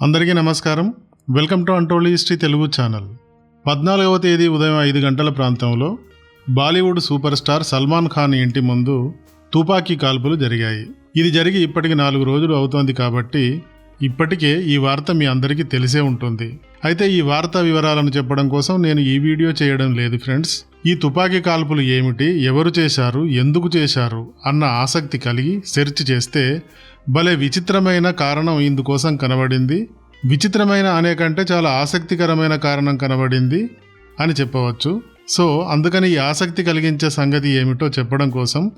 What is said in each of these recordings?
అందరికీ నమస్కారం. Welcome to అంటోళి హిస్టరీ తెలుగు ఛానల్. పద్నాలుగవ తేదీ ఉదయం ఐదు గంటల ప్రాంతంలో Bollywood super star Salman Khan ఇంటి ముందు తుపాకీ కాల్పులు జరిగాయి. ఇది జరిగి ఇప్పటికి నాలుగు రోజులు అవుతోంది కాబట్టి ఇప్పటికే ఈ వార్త మీ అందరికీ తెలిసే ఉంటుంది. అయితే ఈ వార్తా వివరాలను చెప్పడం కోసం నేను ఈ వీడియో చేయడం లేదు ఫ్రెండ్స్. ఈ తుపాకీ కాల్పులు ఏమిటి ఎవరు చేశారు ఎందుకు చేశారు అన్న ఆసక్తి కలిగి సెర్చ్ చేస్తే భలే విచిత్రమైన కారణం ఇందుకోసం కనబడింది. విచిత్రమైన అనే కంటే చాలా ఆసక్తికరమైన కారణం కనబడింది అని చెప్పవచ్చు. సో అందుకని ఈ ఆసక్తి కలిగించే సంగతి ఏమిటో చెప్పడం కోసం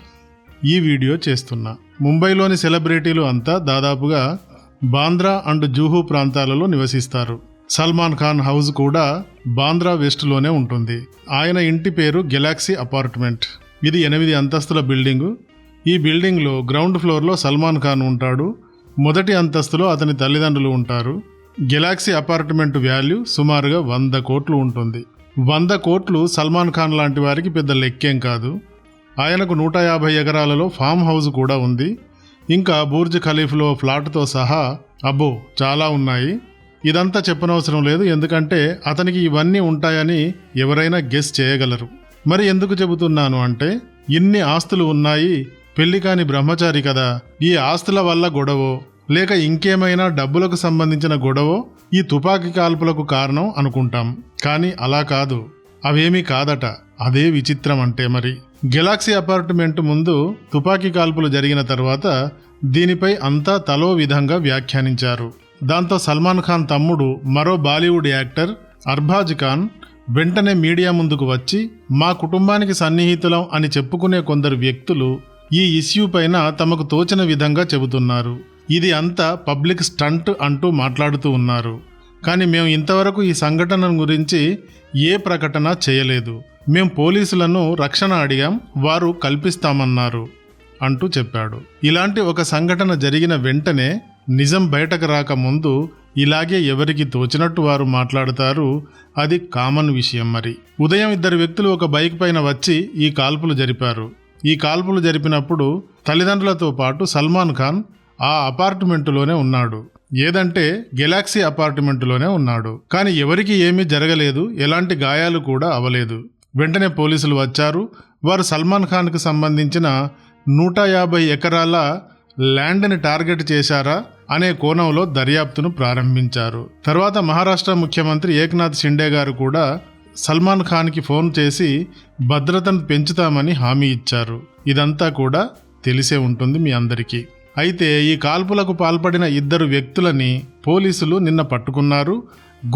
ఈ వీడియో చేస్తున్నా. ముంబైలోని సెలబ్రిటీలు అంతా దాదాపుగా బాంద్రా అండ్ జూహూ ప్రాంతాలలో నివసిస్తారు. సల్మాన్ ఖాన్ హౌస్ కూడా బాంద్రా వెస్ట్లోనే ఉంటుంది. ఆయన ఇంటి పేరు గెలాక్సీ అపార్ట్మెంట్. ఇది ఎనిమిది అంతస్తుల బిల్డింగు. ఈ బిల్డింగ్లో గ్రౌండ్ ఫ్లోర్లో సల్మాన్ ఖాన్ ఉంటాడు. మొదటి అంతస్తులో అతని తల్లిదండ్రులు ఉంటారు. గెలాక్సీ అపార్ట్మెంట్ వాల్యూ సుమారుగా వంద కోట్లు ఉంటుంది. వంద కోట్లు సల్మాన్ ఖాన్ లాంటి వారికి పెద్ద లెక్కేం కాదు. ఆయనకు నూట యాభై ఎకరాలలో ఫామ్ హౌస్ కూడా ఉంది. ఇంకా బూర్జ్ ఖలీఫ్లో ఫ్లాట్తో సహా అబ్బో చాలా ఉన్నాయి. ఇదంతా చెప్పనవసరం లేదు ఎందుకంటే అతనికి ఇవన్నీ ఉంటాయని ఎవరైనా గెస్ చేయగలరు. మరి ఎందుకు చెబుతున్నాను అంటే ఇన్ని ఆస్తులు ఉన్నాయి పెళ్ళి కాని బ్రహ్మచారి కదా ఈ ఆస్తుల వల్ల గొడవో లేక ఇంకేమైనా డబ్బులకు సంబంధించిన గొడవో ఈ తుపాకీ కాల్పులకు కారణం అనుకుంటాం. కానీ అలా కాదు అవేమీ కాదట అదే విచిత్రం అంటే మరి. గెలాక్సీ అపార్ట్మెంట్ ముందు తుపాకీ కాల్పులు జరిగిన తర్వాత దీనిపై అంతా తలో విధంగా వ్యాఖ్యానించారు. దాంతో సల్మాన్ ఖాన్ తమ్ముడు మరో బాలీవుడ్ యాక్టర్ అర్బాజ్ ఖాన్ వెంటనే మీడియా ముందుకు వచ్చి మా కుటుంబానికి సన్నిహితులం అని చెప్పుకునే కొందరు వ్యక్తులు ఈ ఇష్యూ పైన తమకు తోచిన విధంగా చెబుతున్నారు. ఇది అంతా పబ్లిక్ స్టంట్ అంటూ మాట్లాడుతూ ఉన్నారు. కానీ మేము ఇంతవరకు ఈ సంఘటన గురించి ఏ ప్రకటన చేయలేదు. మేం పోలీసులను రక్షణ అడిగాం వారు కల్పిస్తామన్నారు అంటూ చెప్పాడు. ఇలాంటి ఒక సంఘటన జరిగిన వెంటనే నిజం బయటకు రాకముందు ఇలాగే ఎవరికి తోచినట్టు వారు మాట్లాడతారు అది కామన్ విషయం మరి. ఉదయం ఇద్దరు వ్యక్తులు ఒక బైక్ పైన వచ్చి ఈ కాల్పులు జరిపారు. ఈ కాల్పులు జరిపినప్పుడు తల్లిదండ్రులతో పాటు సల్మాన్ ఖాన్ ఆ అపార్ట్మెంటులోనే ఉన్నాడు. ఏదంటే గెలాక్సీ అపార్ట్మెంటులోనే ఉన్నాడు. కానీ ఎవరికి ఏమీ జరగలేదు ఎలాంటి గాయాలు కూడా అవలేదు వెంటనే పోలీసులు వచ్చారు. వారు సల్మాన్ ఖాన్కు సంబంధించిన నూట యాభై ఎకరాల ల్యాండ్ని టార్గెట్ చేశారా అనే కోణంలో దర్యాప్తును ప్రారంభించారు. తర్వాత మహారాష్ట్ర ముఖ్యమంత్రి ఏక్నాథ్ షిండే గారు కూడా సల్మాన్ ఖాన్కి ఫోన్ చేసి భద్రతను పెంచుతామని హామీ ఇచ్చారు. ఇదంతా కూడా తెలిసే ఉంటుంది మీ అందరికీ. అయితే ఈ కాల్పులకు పాల్పడిన ఇద్దరు వ్యక్తులని పోలీసులు నిన్న పట్టుకున్నారు.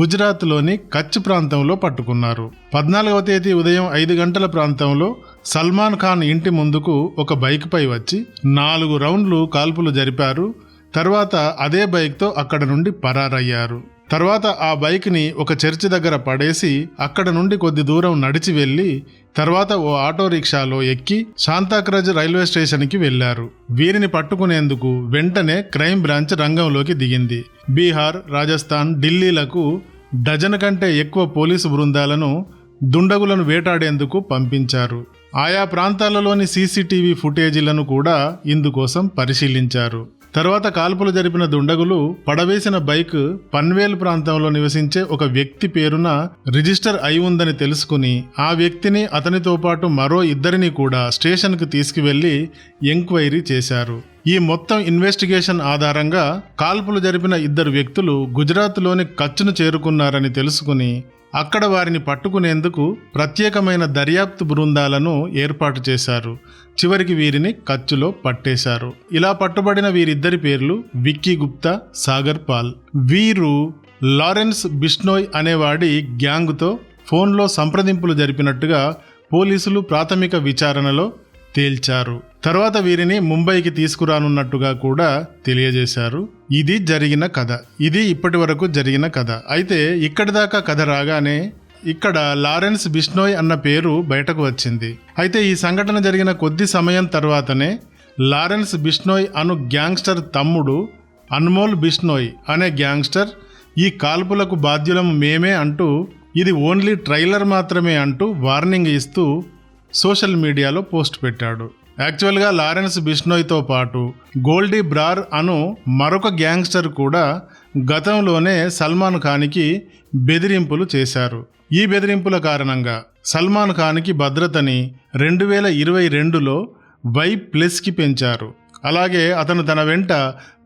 గుజరాత్లోని కచ్ ప్రాంతంలో పట్టుకున్నారు. పద్నాలుగవ తేదీ ఉదయం ఐదు గంటల ప్రాంతంలో సల్మాన్ ఖాన్ ఇంటి ముందుకు ఒక బైక్పై వచ్చి నాలుగు రౌండ్లు కాల్పులు జరిపారు. తర్వాత అదే బైక్తో అక్కడ నుండి పరారయ్యారు. తర్వాత ఆ బైక్ని ఒక చర్చి దగ్గర పడేసి అక్కడ నుండి కొద్ది దూరం నడిచి వెళ్ళి తర్వాత ఓ ఆటో రిక్షాలో ఎక్కి శాంతాక్రజ్ రైల్వే స్టేషన్కి వెళ్ళారు వీరిని పట్టుకునేందుకు వెంటనే క్రైమ్ బ్రాంచ్ రంగంలోకి దిగింది. బీహార్ రాజస్థాన్ ఢిల్లీలకు డజన్ కంటే ఎక్కువ పోలీసు బృందాలను దుండగులను వేటాడేందుకు పంపించారు. ఆయా ప్రాంతాలలోని సీసీటీవీ ఫుటేజీలను కూడా ఇందుకోసం పరిశీలించారు. తర్వాత కాల్పులు జరిపిన దుండగులు పడవేసిన బైక్ పన్వేల్ ప్రాంతంలో నివసించే ఒక వ్యక్తి పేరున రిజిస్టర్ అయి ఉందని తెలుసుకుని ఆ వ్యక్తిని అతనితో పాటు మరో ఇద్దరిని కూడా స్టేషన్కు తీసుకువెళ్ళి ఎంక్వైరీ చేశారు. ఈ మొత్తం ఇన్వెస్టిగేషన్ ఆధారంగా కాల్పులు జరిపిన ఇద్దరు వ్యక్తులు గుజరాత్లోని కచ్చును చేరుకున్నారని తెలుసుకుని అక్కడ వారిని పట్టుకునేందుకు ప్రత్యేకమైన దర్యాప్తు బృందాలను ఏర్పాటు చేశారు. చివరికి వీరిని కచ్చులో పట్టేశారు. ఇలా పట్టుబడిన వీరిద్దరి పేర్లు విక్కీ గుప్తా సాగర్ పాల్. వీరు లారెన్స్ బిష్నోయ్ అనేవాడి గ్యాంగ్తో ఫోన్లో సంప్రదింపులు జరిపినట్టుగా పోలీసులు ప్రాథమిక విచారణలో తేల్చారు. తర్వాత వీరిని ముంబైకి తీసుకురానున్నట్టుగా కూడా తెలియజేశారు. ఇది జరిగిన కథ. ఇది ఇప్పటి వరకు జరిగిన కథ. అయితే ఇక్కడి దాకా కథ రాగానే ఇక్కడ లారెన్స్ బిష్నోయ్ అన్న పేరు బయటకు వచ్చింది. అయితే ఈ సంఘటన జరిగిన కొద్ది సమయం తర్వాతనే లారెన్స్ బిష్నోయ్ అను గ్యాంగ్స్టర్ తమ్ముడు అన్మోల్ బిష్నోయ్ అనే గ్యాంగ్స్టర్ ఈ కాల్పులకు బాధ్యులం మేమే అంటూ ఇది ఓన్లీ ట్రైలర్ మాత్రమే అంటూ వార్నింగ్ ఇస్తూ సోషల్ మీడియాలో పోస్ట్ పెట్టాడు. యాక్చువల్గా లారెన్స్ బిష్నోయ్తో పాటు గోల్డీ బ్రార్ అను మరొక గ్యాంగ్స్టర్ కూడా గతంలోనే సల్మాన్ ఖాన్కి బెదిరింపులు చేశారు. ఈ బెదిరింపుల కారణంగా సల్మాన్ ఖాన్కి భద్రతని రెండు వేల ఇరవై రెండులో వై ప్లస్కి పెంచారు. అలాగే అతను తన వెంట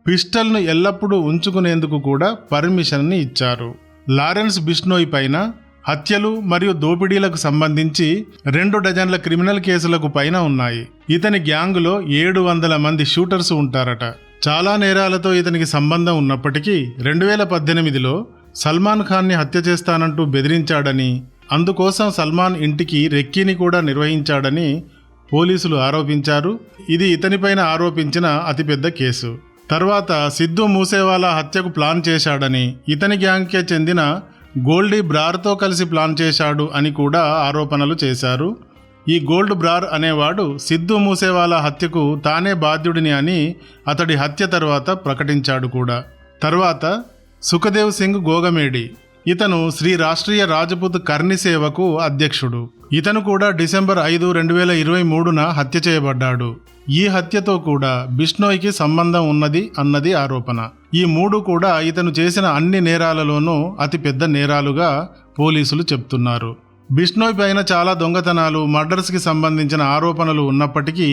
పిస్టల్ను ఎల్లప్పుడూ ఉంచుకునేందుకు కూడా పర్మిషన్ని ఇచ్చారు. లారెన్స్ బిష్నోయ్ పైన హత్యలు మరియు దోపిడీలకు సంబంధించి రెండు డజన్ల క్రిమినల్ కేసులకు పైన ఉన్నాయి. ఇతని గ్యాంగులో ఏడు వందల మంది షూటర్స్ ఉంటారట. చాలా నేరాలతో ఇతనికి సంబంధం ఉన్నప్పటికీ రెండు వేల పద్దెనిమిదిలో సల్మాన్ ఖాన్ని హత్య చేస్తానంటూ బెదిరించాడని అందుకోసం సల్మాన్ ఇంటికి రెక్కీని కూడా నిర్వహించాడని పోలీసులు ఆరోపించారు. ఇది ఇతనిపైన ఆరోపించిన అతిపెద్ద కేసు. తర్వాత సిద్ధు మూసేవాలా హత్యకు ప్లాన్ చేశాడని ఇతని గ్యాంగ్కే చెందిన గోల్డీ బ్రార్తో కలిసి ప్లాన్ చేశాడు అని కూడా ఆరోపణలు చేశారు. ఈ గోల్డ్ బ్రార్ అనేవాడు సిద్ధు మూసేవాలా హత్యకు తానే బాధ్యుడిని అని అతడి హత్య తర్వాత ప్రకటించాడు కూడా. తర్వాత సుఖదేవ్ సింగ్ గోగమేడి ఇతను శ్రీ రాష్ట్రీయ రాజపుత్ కర్ణి సేవకు అధ్యక్షుడు. ఇతను కూడా డిసెంబర్ ఐదు రెండు వేల ఇరవై మూడున హత్య చేయబడ్డాడు. ఈ హత్యతో కూడా బిష్ణోయ్కి సంబంధం ఉన్నది అన్నది ఆరోపణ. ఈ మూడు కూడా ఇతను చేసిన అన్ని నేరాలలోనూ అతిపెద్ద నేరాలుగా పోలీసులు చెప్తున్నారు. బిష్ణోయ్ పైన చాలా దొంగతనాలు మర్డర్స్కి సంబంధించిన ఆరోపణలు ఉన్నప్పటికీ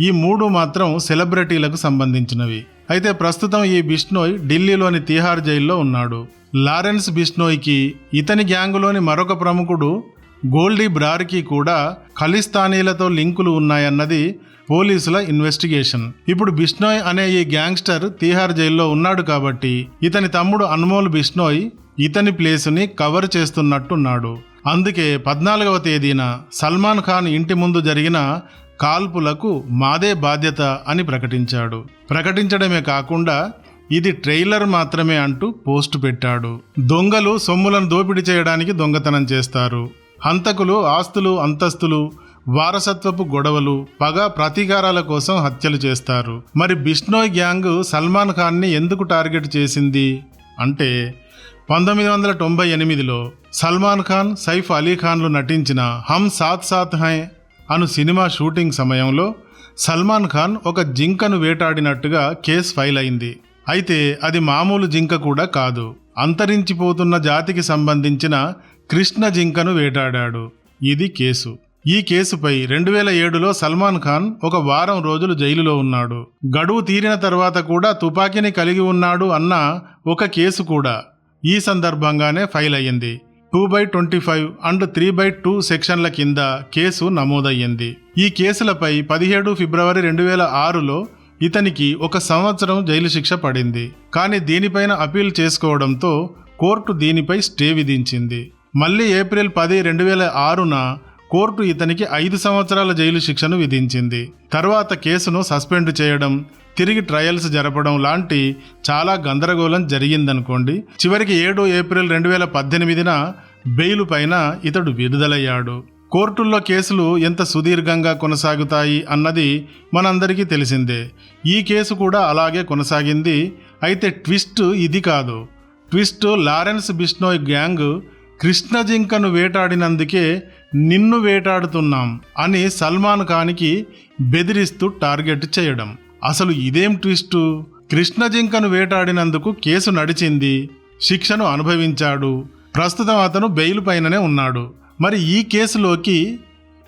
ఈ మూడు మాత్రం సెలబ్రిటీలకు సంబంధించినవి. అయితే ప్రస్తుతం ఈ బిష్నోయ్ ఢిల్లీలోని తిహార్ జైల్లో ఉన్నాడు. లారెన్స్ బిష్నోయ్కి ఇతని గ్యాంగులోని మరొక ప్రముఖుడు గోల్డీ బ్రార్కి కూడా ఖలిస్తానీలతో లింకులు ఉన్నాయన్నది పోలీసుల ఇన్వెస్టిగేషన్. ఇప్పుడు బిష్నోయ్ అనే ఈ గ్యాంగ్స్టర్ తీహార్ జైల్లో ఉన్నాడు కాబట్టి ఇతని తమ్ముడు అన్మోల్ బిష్నోయ్ ఇతని ప్లేసుని కవర్ చేస్తున్నట్టున్నాడు. అందుకే పద్నాలుగవ తేదీన సల్మాన్ ఖాన్ ఇంటి ముందు జరిగిన కాల్పులకు మాదే బాధ్యత అని ప్రకటించాడు. ప్రకటించడమే కాకుండా ఇది ట్రైలర్ మాత్రమే అంటూ పోస్ట్ పెట్టాడు. దొంగలు సొమ్ములను దోపిడీ చేయడానికి దొంగతనం చేస్తారు. హంతకులు ఆస్తులు అంతస్తులు వారసత్వపు గొడవలు పగ ప్రతీకారాల కోసం హత్యలు చేస్తారు. మరి బిష్నోయ్ గ్యాంగ్ సల్మాన్ ఖాన్ని ఎందుకు టార్గెట్ చేసింది? అంటే పంతొమ్మిది వందల తొంభై ఎనిమిదిలో సల్మాన్ ఖాన్ సైఫ్ అలీ ఖాన్లు నటించిన హమ్ సాత్ సాత్ హై అను సినిమా షూటింగ్ సమయంలో సల్మాన్ ఖాన్ ఒక జింకను వేటాడినట్టుగా కేసు ఫైల్ అయింది అయితే అది మామూలు జింక కూడా కాదు. అంతరించిపోతున్న జాతికి సంబంధించిన కృష్ణ జింకను వేటాడాడు. ఇది కేసు. ఈ కేసుపై రెండు వేల ఏడులో సల్మాన్ ఖాన్ ఒక వారం రోజులు జైలులో ఉన్నాడు. గడువు తీరిన తర్వాత కూడా తుపాకీని కలిగి ఉన్నాడు అన్న ఒక కేసు కూడా ఈ సందర్భంగానే ఫైల్ అయ్యింది two by twenty five and three by two సెక్షన్ల కింద కేసు నమోదయ్యింది. ఈ కేసులపై పదిహేడు ఫిబ్రవరి రెండు వేల ఆరులో ఇతనికి ఒక సంవత్సరం జైలు శిక్ష పడింది. కానీ దీనిపైన అపీల్ చేసుకోవడంతో కోర్టు దీనిపై స్టే విధించింది. మళ్ళీ ఏప్రిల్ పది రెండు వేల ఆరున కోర్టు ఇతనికి ఐదు సంవత్సరాల జైలు శిక్షను విధించింది. తర్వాత కేసును సస్పెండ్ చేయడం తిరిగి ట్రయల్స్ జరపడం లాంటి చాలా గందరగోళం జరిగిందనుకోండి. చివరికి ఏడు ఏప్రిల్ రెండు వేల పద్దెనిమిదిన బెయిల్ పైన ఇతడు విడుదలయ్యాడు. కోర్టుల్లో కేసులు ఎంత సుదీర్ఘంగా కొనసాగుతాయి అన్నది మనందరికీ తెలిసిందే. ఈ కేసు కూడా అలాగే కొనసాగింది. అయితే ట్విస్ట్ ఇది కాదు. ట్విస్ట్ లారెన్స్ బిష్నోయ్ గ్యాంగ్ కృష్ణ జింకను వేటాడినందుకే నిన్ను వేటాడుతున్నాం అని సల్మాన్ ఖాన్కి బెదిరిస్తూ టార్గెట్ చేయడం. అసలు ఇదేం ట్విస్టు? కృష్ణ జింకను వేటాడినందుకు కేసు నడిచింది. శిక్షను అనుభవించాడు. ప్రస్తుతం అతను బెయిల్ పైననే ఉన్నాడు. మరి ఈ కేసులోకి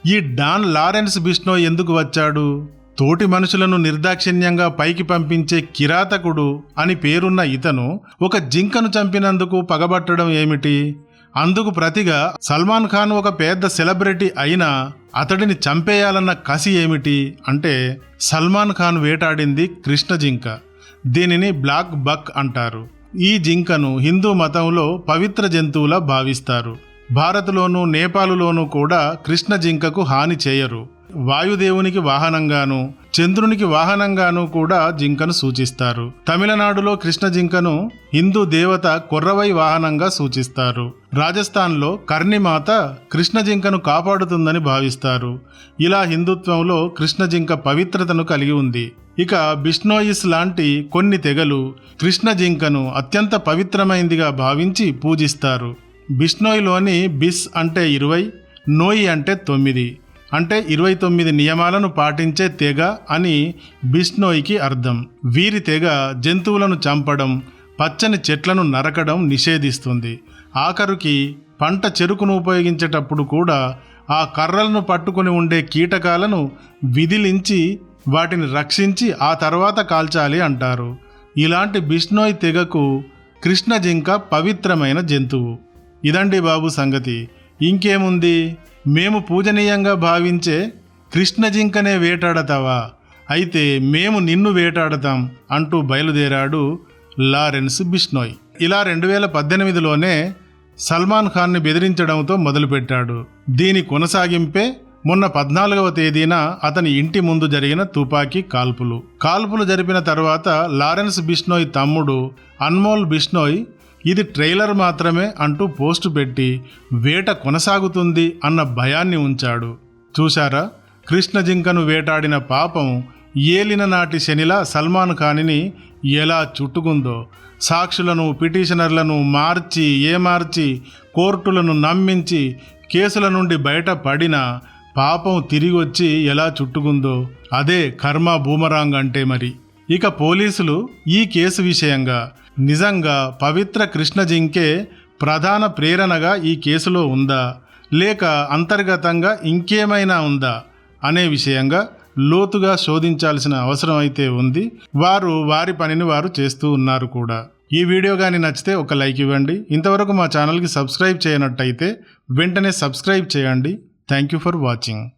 ఈ డాన్ లారెన్స్ బిష్నో ఎందుకు వచ్చాడు? తోటి మనుషులను నిర్దాక్షిణ్యంగా పైకి పంపించే కిరాతకుడు అని పేరున్న ఇతను ఒక జింకను చంపినందుకు పగబట్టడం ఏమిటి? అందుకు ప్రతిగా సల్మాన్ ఖాన్ ఒక పెద్ద సెలబ్రిటీ అయినా అతడిని చంపేయాలన్న కసి ఏమిటి అంటే సల్మాన్ ఖాన్ వేటాడింది కృష్ణ జింక. దీనిని బ్లాక్ బక్ అంటారు. ఈ జింకను హిందూ మతంలో పవిత్ర జంతువులా భావిస్తారు. భారత్లోనూ నేపాలులోనూ కూడా కృష్ణ జింకకు హాని చేయరు. వాయుదేవునికి వాహనంగాను చంద్రునికి వాహనంగాను కూడా జింకను సూచిస్తారు. తమిళనాడులో కృష్ణ జింకను హిందూ దేవత కొర్రవై వాహనంగా సూచిస్తారు. రాజస్థాన్లో కర్ణిమాత కృష్ణ జింకను కాపాడుతుందని భావిస్తారు. ఇలా హిందుత్వంలో కృష్ణ జింక పవిత్రతను కలిగి ఉంది. ఇక బిష్నోయిస్ లాంటి కొన్ని తెగలు కృష్ణ జింకను అత్యంత పవిత్రమైందిగా భావించి పూజిస్తారు. బిష్నోయ్లోని బిస్ అంటే ఇరవై నోయి అంటే తొమ్మిది. అంటే ఇరవై తొమ్మిది నియమాలను పాటించే తెగ అని బిష్నోయికి అర్థం. వీరి తెగ జంతువులను చంపడం పచ్చని చెట్లను నరకడం నిషేధిస్తుంది. ఆఖరుకి పంట చెరుకును ఉపయోగించేటప్పుడు కూడా ఆ కర్రలను పట్టుకుని ఉండే కీటకాలను విధిలించి వాటిని రక్షించి ఆ తర్వాత కాల్చాలి అంటారు. ఇలాంటి బిష్నోయ్ తెగకు కృష్ణ జింక పవిత్రమైన జంతువు. ఇదండి బాబు సంగతి. ఇంకేముంది? మేము పూజనీయంగా భావించే కృష్ణ జింకనే వేటాడతావా? అయితే మేము నిన్ను వేటాడతాం అంటూ బయలుదేరాడు లారెన్స్ బిష్నోయ్. ఇలా రెండు వేల పద్దెనిమిదిలోనే సల్మాన్ ఖాన్ని బెదిరించడంతో మొదలుపెట్టాడు. దీని కొనసాగింపే మొన్న పద్నాలుగవ తేదీన అతని ఇంటి ముందు జరిగిన తుపాకీ కాల్పులు. కాల్పులు జరిపిన తర్వాత లారెన్స్ బిష్నోయ్ తమ్ముడు అన్మోల్ బిష్నోయ్ ఇది ట్రైలర్ మాత్రమే అంటూ పోస్టు పెట్టి వేట కొనసాగుతుంది అన్న భయాన్ని ఉంచాడు. చూశారా? కృష్ణ జింకను వేటాడిన పాపం ఏలిన నాటి శనిలా సల్మాన్ ఖానిని ఎలా చుట్టుకుందో సాక్షులను పిటిషనర్లను మార్చి ఏమార్చి కోర్టులను నమ్మించి కేసుల నుండి బయటపడిన పాపం తిరిగి వచ్చి ఎలా చుట్టుకుందో అదే కర్మ బూమరాంగ్ అంటే మరి. ఇక పోలీసులు ఈ కేసు విషయంగా నిజంగా పవిత్ర కృష్ణ జింకే ప్రధాన ప్రేరణగా ఈ కేసులో ఉందా? లేక అంతర్గతంగా ఇంకేమైనా ఉందా? అనే విషయంగా లోతుగా శోధించాల్సిన అవసరం అయితే ఉంది. వారు వారి పనిని వారు చేస్తూ ఉన్నారు కూడా. ఈ వీడియో కానీ నచ్చితే ఒక లైక్ ఇవ్వండి. ఇంతవరకు మా ఛానల్కి సబ్స్క్రైబ్ చేయనట్టయితే వెంటనే సబ్స్క్రైబ్ చేయండి. Thank you for watching.